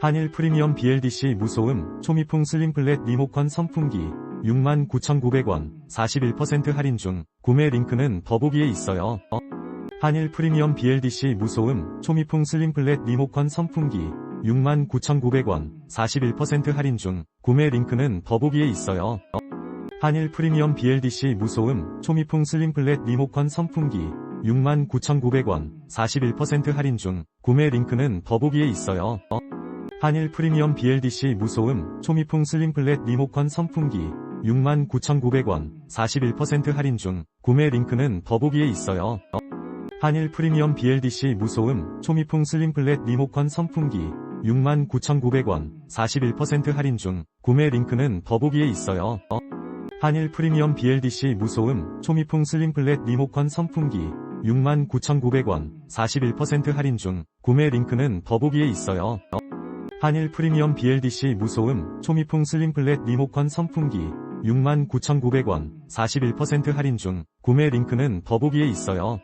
한일 프리미엄 BLDC 무소음 초미풍 슬림플랫 리모컨 선풍기 69,900원 41% 할인 중 구매 링크는 더보기에 있어요. 한일 프리미엄 BLDC 무소음 초미풍 슬림플랫 리모컨 선풍기 69,900원 41% 할인 중 구매 링크는 더보기에 있어요. 한일 프리미엄 BLDC 무소음 초미풍 슬림플랫 리모컨 선풍기 69,900원 41% 할인 중 구매 링크는 더보기에 있어요. 한일 프리미엄 BLDC 무소음 초미풍 슬림플랫 리모컨 선풍기 69,900원 41% 할인 중 구매 링크는 더보기에 있어요. 한일 프리미엄 BLDC 무소음 초미풍 슬림플랫 리모컨 선풍기 69,900원 41% 할인 중 구매 링크는 더보기에 있어요. 한일 프리미엄 BLDC 무소음 초미풍 슬림플랫 리모컨 선풍기 69,900원 41% 할인 중 구매 링크는 더보기에 있어요. 한일 프리미엄 BLDC 무소음 초미풍 슬림플랫 리모컨 선풍기 69,900원 41% 할인 중 구매 링크는 더보기에 있어요.